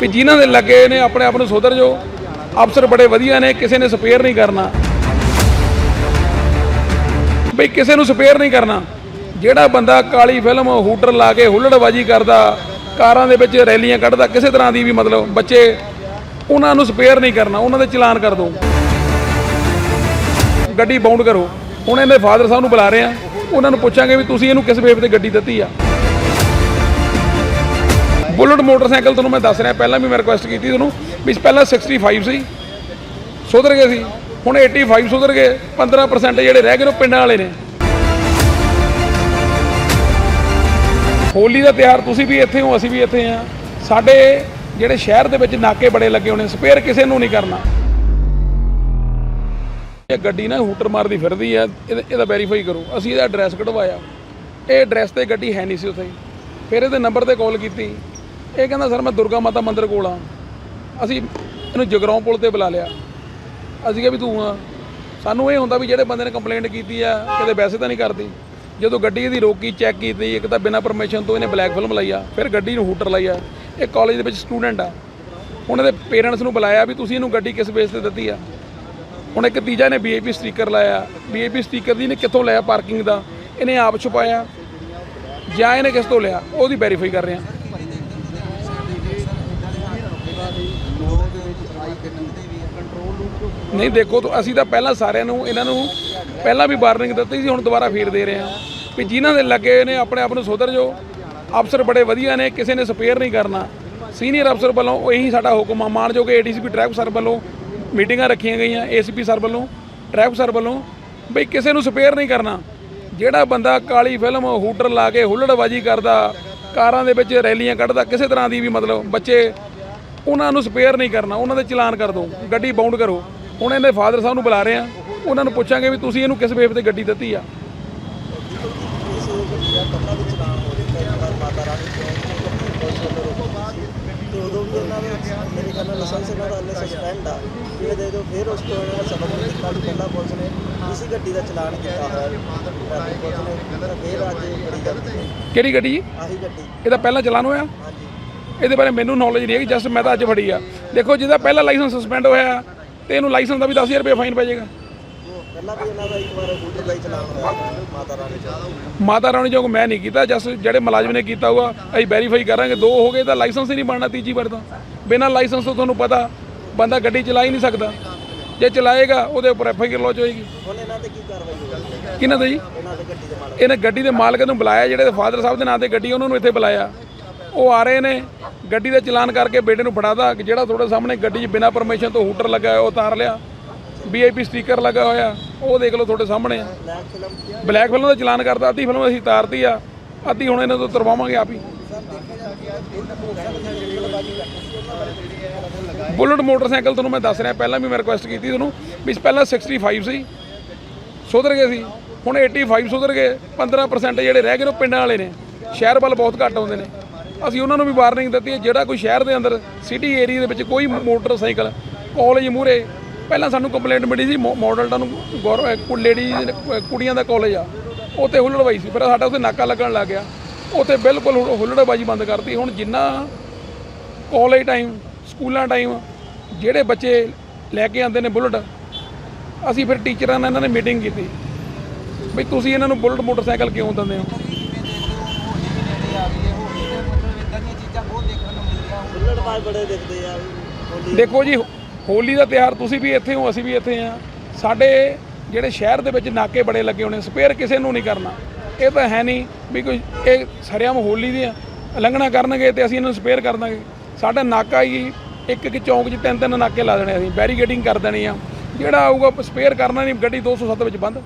ਵੀ ਜਿਨ੍ਹਾਂ ਦੇ ਲੱਗੇ ਨੇ ਆਪਣੇ ਆਪ ਨੂੰ ਸੁਧਰ ਜੋ ਅਫਸਰ ਬੜੇ ਵਧੀਆ ਨੇ, ਕਿਸੇ ਨੇ ਸਪੇਅਰ ਨਹੀਂ ਕਰਨਾ। ਬਈ ਕਿਸੇ ਨੂੰ ਸਪੇਅਰ ਨਹੀਂ ਕਰਨਾ। ਜਿਹੜਾ ਬੰਦਾ ਕਾਲੀ ਫਿਲਮ, ਹੂਟਰ ਲਾ ਕੇ ਹੁੱਲੜਬਾਜੀ ਕਰਦਾ, ਕਾਰਾਂ ਦੇ ਵਿੱਚ ਰੈਲੀਆਂ ਕੱਢਦਾ, ਕਿਸੇ ਤਰ੍ਹਾਂ ਦੀ ਵੀ ਮਤਲਬ ਬੱਚੇ ਉਹਨਾਂ ਨੂੰ ਸਪੇਅਰ ਨਹੀਂ ਕਰਨਾ, ਉਹਨਾਂ ਦੇ ਚਲਾਨ ਕਰ ਦੋ। ਗੱਡੀ ਬਾਉਂਡ ਕਰੋ। ਹੁਣ ਇਹਦੇ ਫਾਦਰ ਸਾਹਿਬ ਨੂੰ ਬੁਲਾ ਰਹੇ ਆ। ਉਹਨਾਂ ਨੂੰ ਪੁੱਛਾਂਗੇ ਵੀ ਤੁਸੀਂ ਇਹਨੂੰ ਕਿਸ ਵੇਵ ਤੇ ਗੱਡੀ ਦਿੱਤੀ ਆ। ਬੁਲਟ ਮੋਟਰਸਾਈਕਲ ਤੁਹਾਨੂੰ ਮੈਂ ਦੱਸ ਰਿਹਾ, ਪਹਿਲਾਂ ਵੀ ਮੈਂ ਰਿਕੁਐਸਟ ਕੀਤੀ ਤੁਹਾਨੂੰ, ਵੀ ਪਹਿਲਾਂ 65 ਸੀ, ਸੁਧਰ ਗਏ ਸੀ, ਹੁਣ 85 ਸੁਧਰ ਗਏ 15% ਜਿਹੜੇ ਰਹਿ ਗਏ ਨੇ ਉਹ ਪਿੰਡਾਂ ਵਾਲੇ ਨੇ। ਹੋਲੀ ਦਾ ਤਿਉਹਾਰ ਤੁਸੀਂ ਵੀ ਇੱਥੇ ਹੋ, ਅਸੀਂ ਵੀ ਇੱਥੇ ਆ ਸਾਡੇ ਜਿਹੜੇ ਸ਼ਹਿਰ ਦੇ ਵਿੱਚ ਨਾਕੇ ਬੜੇ ਲੱਗੇ ਹੋਣੇ ਸਪੇਅਰ ਕਿਸੇ ਨੂੰ ਨਹੀਂ ਕਰਨਾ। ਇਹ ਗੱਡੀ ਨਾ ਹੂਟਰ ਮਾਰਦੀ ਫਿਰਦੀ ਆ, ਇਹਦਾ ਇਹਦਾ ਵੈਰੀਫਾਈ ਕਰੋ, ਅਸੀਂ ਇਹਦਾ ਐਡਰੈਸ ਕਢਵਾਇਆ। ਇਹ ਐਡਰੈਸ ਤੇ ਗੱਡੀ ਹੈ ਨਹੀਂ ਸੀ ਉੱਥੇ। ਫਿਰ ਇਹਦੇ ਨੰਬਰ ਤੇ ਕਾਲ ਕੀਤੀ। ਇਹ ਕਹਿੰਦਾ, ਸਰ, ਮੈਂ ਦੁਰਗਾ ਮਾਤਾ ਮੰਦਿਰ ਕੋਲ ਆ। ਅਸੀਂ ਇਹਨੂੰ ਜਗਰਾਉਂ ਪੁਲ ਤੇ ਬੁਲਾ ਲਿਆ। ਅਸੀਂ ਕਿਹਾ ਵੀ ਤੂੰ ਆ। ਸਾਨੂੰ ਇਹ ਹੁੰਦਾ ਵੀ ਜਿਹੜੇ ਬੰਦੇ ਨੇ ਕੰਪਲੇਂਟ ਕੀਤੀ ਆ, ਕਿਤੇ ਵੈਸੇ ਤਾਂ ਨਹੀਂ ਕਰਦੀ। ਜਦੋਂ ਗੱਡੀ ਇਹਦੀ ਰੋਕੀ ਚੈੱਕ ਕੀਤੀ, ਇੱਕ ਤਾਂ ਬਿਨਾਂ ਪਰਮਿਸ਼ਨ ਤੋਂ ਇਹਨੇ ਬਲੈਕ ਫਿਲਮ ਲਾਈ ਆ, ਫਿਰ ਗੱਡੀ ਨੂੰ ਹੂਟਰ ਲਾਈ ਆ। ਇਹ ਕਾਲਜ ਦੇ ਵਿੱਚ ਸਟੂਡੈਂਟ ਆ। ਉਹਨਾਂ ਦੇ ਪੇਰੈਂਟਸ ਨੂੰ ਬੁਲਾਇਆ ਵੀ ਤੁਸੀਂ ਇਹਨੂੰ ਗੱਡੀ ਕਿਸ ਬੇਸ ਤੇ ਦਿੱਤੀ ਆ? ਹੁਣ ਇੱਕ ਤੀਜਾ ਨੇ ਵੀਆਈਪੀ ਸਟicker ਲਾਇਆ। ਵੀਆਈਪੀ ਸਟicker ਦੀ ਨੇ ਕਿੱਥੋਂ ਲਿਆ ਪਾਰਕਿੰਗ ਦਾ? ਇਹਨੇ ਆਪ ਛੁਪਾਇਆ। ਜਾਂ ਇਹਨੇ ਕਿਸ ਤੋਂ ਲਿਆ? ਉਹਦੀ ਵੈਰੀਫਾਈ ਕਰ ਰਹੇ ਆ। ਨਹੀਂ, ਦੇਖੋ ਤਾਂ, ਅਸੀਂ ਤਾਂ ਪਹਿਲਾਂ ਸਾਰਿਆਂ ਨੂੰ, ਇਹਨਾਂ ਨੂੰ ਪਹਿਲਾਂ ਵੀ ਵਾਰਨਿੰਗ ਦਿੱਤੀ ਸੀ, ਹੁਣ ਦੁਬਾਰਾ ਫੇਰ ਦੇ ਰਹੇ ਹਾਂ। ਵੀ ਜਿਨ੍ਹਾਂ ਦੇ ਲੱਗੇ ਨੇ, ਆਪਣੇ ਆਪ ਨੂੰ ਸੁਧਰ ਜੋ ਅਫਸਰ ਬੜੇ ਵਧੀਆ ਨੇ, ਕਿਸੇ ਨੇ ਸਪੇਅਰ ਨਹੀਂ ਕਰਨਾ। ਸੀਨੀਅਰ ਅਫਸਰ ਵੱਲੋਂ ਇਹੀ ਸਾਡਾ ਹੁਕਮ ਆ। ਮਾਨਯੋਗ ਏਡੀਸੀਪੀ ਟ੍ਰੈਫਿਕ ਸਰ ਵੱਲੋਂ ਮੀਟਿੰਗਾਂ ਰੱਖੀਆਂ ਗਈਆਂ ਏਸੀਪੀ ਸਰ ਵੱਲੋਂ, ਟ੍ਰੈਫਿਕ ਸਰ ਵੱਲੋਂ, ਬਈ ਕਿਸੇ ਨੂੰ ਸਪੇਅਰ ਨਹੀਂ ਕਰਨਾ। ਜਿਹੜਾ ਬੰਦਾ ਕਾਲੀ ਫਿਲਮ, ਹੂਟਰ ਲਾ ਕੇ ਹੁੱਲੜਬਾਜੀ ਕਰਦਾ, ਕਾਰਾਂ ਦੇ ਵਿੱਚ ਰੈਲੀਆਂ ਕੱਢਦਾ, ਕਿਸੇ ਤਰ੍ਹਾਂ ਦੀ ਵੀ ਮਤਲਬ ਬੱਚੇ ਉਹਨਾਂ ਨੂੰ ਸਪੇਅਰ ਨਹੀਂ ਕਰਨਾ ਉਹਨਾਂ ਦੇ ਚਲਾਨ ਕਰ ਦਿਓ ਗੱਡੀ ਬਾਉਂਡ ਕਰੋ। ਹੁਣ ਇਹਦੇ ਫਾਦਰ ਸਾਹਿਬ ਨੂੰ ਬੁਲਾ ਰਹੇ ਆ ਉਹਨਾਂ ਨੂੰ ਪੁੱਛਾਂਗੇ ਵੀ ਤੁਸੀਂ ਇਹਨੂੰ ਕਿਸ ਵੇਵ ਤੇ ਗੱਡੀ ਦਿੱਤੀ ਆ। ਇਹਨਾਂ ਇਹਨਾਂ ਕਿਹੜੀ ਗੱਡੀ ਜੀ? ਆਹੀ ਗੱਡੀ। ਇਹਦਾ ਪਹਿਲਾਂ ਚਲਾਨ ਹੋਇਆ? ਇਹਦੇ ਬਾਰੇ ਮੈਨੂੰ ਨੌਲੇਜ ਨਹੀਂ ਹੈ ਜਸਟ ਮੈਂ ਤਾਂ ਅੱਜ ਫੜੀ ਆ। ਦੇਖੋ, ਜਿਹਦਾ ਪਹਿਲਾ ਲਾਇਸੈਂਸ ਸਸਪੈਂਡ ਹੋਇਆ ਤੇ ਇਹਨੂੰ ਲਾਇਸੈਂਸ ਦਾ ਵੀ 10000 ਰੁਪਏ ਫਾਈਨ ਪੈ ਜਾਏਗਾ। ਪਹਿਲਾਂ ਵੀ ਇਹਨਾਂ ਦਾ ਇੱਕ ਵਾਰ ਬੂਟਰ ਦਾ ਚਲਾਨ ਹੋਇਆ ਮਾਤਾ ਰਾਣੀ ਦਾ ਮਾਤਾ ਰਾਣੀ ਜੋਗ ਮੈਂ ਨਹੀਂ ਕੀਤਾ ਜਸ ਜਿਹੜੇ ਮੁਲਾਜ਼ਮ ਨੇ ਕੀਤਾ ਹੋਊਗਾ, ਅਸੀਂ ਵੈਰੀਫਾਈ ਕਰਾਂਗੇ। ਦੋ ਹੋ ਗਏ ਤਾਂ ਲਾਇਸੈਂਸ ਹੀ ਨਹੀਂ ਬਣਨਾ ਤੀਜੀ ਵਾਰ ਤਾਂ। ਬਿਨਾਂ ਲਾਇਸੈਂਸ ਤੋਂ ਤੁਹਾਨੂੰ ਪਤਾ, ਬੰਦਾ ਗੱਡੀ ਚਲਾ ਹੀ ਨਹੀਂ ਸਕਦਾ। ਜੇ ਚਲਾਏਗਾ, ਉਹਦੇ ਉੱਪਰ ਐਫ ਆਈ ਆਰ ਲੌਜ ਹੋਏਗੀ। ਇਹਨਾਂ ਤੇ ਕੀ ਕਾਰਵਾਈ ਹੋਵੇਗੀ ਕਿਹਨਾਂ ਦੇ ਜੀ? ਇਹਨਾਂ ਇਹਨੇ ਗੱਡੀ ਦੇ ਮਾਲਕ ਨੂੰ ਬੁਲਾਇਆ, ਜਿਹੜੇ ਫਾਦਰ ਸਾਹਿਬ ਦੇ ਨਾਂ ਤੇ ਗੱਡੀ ਉਹਨਾਂ ਨੂੰ ਇੱਥੇ ਬੁਲਾਇਆ। ਉਹ ਆ ਰਹੇ ਨੇ। ਗੱਡੀ ਦਾ ਚਲਾਨ ਕਰਕੇ ਬੇਟੇ ਨੂੰ ਫੜਾਦਾ ਕਿ ਜਿਹੜਾ ਤੁਹਾਡੇ ਸਾਹਮਣੇ ਗੱਡੀ 'ਚ ਬਿਨਾਂ ਪਰਮਿਸ਼ਨ ਤੋਂ ਹੂਟਰ ਲੱਗਾ ਹੋਇਆ, ਉਹ ਉਤਾਰ ਲਿਆ। ਵੀਆਈਪੀ ਸਟicker ਲੱਗਾ ਹੋਇਆ, ਉਹ ਦੇਖ ਲਓ ਤੁਹਾਡੇ ਸਾਹਮਣੇ। ਬਲੈਕ ਫਿਲਮ ਦਾ ਚਲਾਨ ਕਰਦਾ ਅੱਧੀ ਫਿਲਮ ਅਸੀਂ ਤਾਰਤੀ ਆ। ਅੱਧੀ ਹੁਣ ਇਹਨਾਂ ਤੋਂ ਤੁਰਵਾਵਾਂਗੇ ਆਪ ਹੀ। ਬੁਲਟ ਮੋਟਰਸਾਈਕਲ ਤੁਹਾਨੂੰ ਮੈਂ ਦੱਸ ਰਿਹਾ, ਪਹਿਲਾਂ ਵੀ ਮੈਂ ਰਿਕੁਐਸਟ ਕੀਤੀ ਤੁਹਾਨੂੰ, ਵੀ ਪਹਿਲਾਂ 65 ਸੀ। ਸੁਧਰ ਗਏ ਸੀ। ਹੁਣ 85 ਸੁਧਰ ਗਏ 15% ਜਿਹੜੇ ਰਹਿ ਗਏ ਨੇ ਉਹ ਪਿੰਡਾਂ ਵਾਲੇ ਨੇ। ਸ਼ਹਿਰ ਵੱਲ ਬਹੁਤ ਘੱਟ ਆਉਂਦੇ ਨੇ। ਅਸੀਂ ਉਹਨਾਂ ਨੂੰ ਵੀ ਵਾਰਨਿੰਗ ਦਿੱਤੀ ਹੈ, ਜਿਹੜਾ ਕੋਈ ਸ਼ਹਿਰ ਦੇ ਅੰਦਰ ਸਿਟੀ ਏਰੀਆ ਦੇ ਵਿੱਚ ਕੋਈ ਮੋਟਰਸਾਈਕਲ ਕਾਲਜ ਮੂਰੇ ਪਹਿਲਾਂ ਸਾਨੂੰ ਕੰਪਲੇਂਟ ਮਿਲੀ ਸੀ ਮਾਡਲ ਟਾਊਨ ਗੌਰ ਲੇਡੀ ਕੁੜੀਆਂ ਦਾ ਕਾਲਜ ਆ ਉੱਥੇ ਹੁੱਲੜਬਾਈ ਸੀ, ਫਿਰ ਸਾਡਾ ਉੱਥੇ ਨਾਕਾ ਲੱਗਣ ਲੱਗ ਗਿਆ। ਉੱਥੇ ਬਿਲਕੁਲ ਹੁੱਲੜਬਾਜੀ ਬੰਦ ਕਰਤੀ। ਹੁਣ ਜਿੰਨਾ ਕਾਲਜ ਟਾਈਮ ਸਕੂਲਾਂ ਟਾਈਮ ਜਿਹੜੇ ਬੱਚੇ ਲੈ ਕੇ ਆਉਂਦੇ ਨੇ ਬੁਲਟ, ਅਸੀਂ ਫਿਰ ਟੀਚਰਾਂ ਨਾਲ ਇਹਨਾਂ ਨੇ ਮੀਟਿੰਗ ਕੀਤੀ। ਵੀ ਤੁਸੀਂ ਇਹਨਾਂ ਨੂੰ ਬੁਲਟ ਮੋਟਰਸਾਈਕਲ ਕਿਉਂ ਦਿੰਦੇ ਹੋ? ਬੁੱਲਟ ਬੜੇ ਦਿਖਦੇ ਆ ਹੋਲੀ ਦੇਖੋ ਜੀ, ਹੋਲੀ ਦਾ ਤਿਉਹਾਰ ਤੁਸੀਂ ਵੀ ਇੱਥੇ ਹੋ, ਅਸੀਂ ਵੀ ਇੱਥੇ ਆ ਸਾਡੇ ਜਿਹੜੇ ਸ਼ਹਿਰ ਦੇ ਵਿੱਚ ਨਾਕੇ ਬੜੇ ਲੱਗੇ ਹੋਣੇ, ਸਪੇਅਰ ਕਿਸੇ ਨੂੰ ਨਹੀਂ ਕਰਨਾ। ਇਹ ਤਾਂ ਹੈ ਨਹੀਂ ਵੀ ਕੋਈ, ਇਹ ਸਰਿਆਮ ਹੋਲੀ ਦੀ ਉਲੰਘਣਾ ਕਰਨਗੇ ਤੇ ਅਸੀਂ ਇਹਨਾਂ ਨੂੰ ਸਪੇਅਰ ਕਰ ਦਾਂਗੇ। ਸਾਡਾ ਨਾਕਾ ਹੀ ਇੱਕ ਇੱਕ ਚੌਂਕ 'ਚ ਤਿੰਨ ਤਿੰਨ ਨਾਕੇ ਲਾ ਦੇਣੇ ਅਸੀਂ ਬੈਰੀਗੇਡਿੰਗ ਕਰ ਦੇਣੀ ਆ। ਜਿਹੜਾ ਆਊਗਾ, ਸਪੇਅਰ ਕਰਨਾ ਨਹੀਂ, ਗੱਡੀ 207 ਵਿੱਚ ਬੰਦ।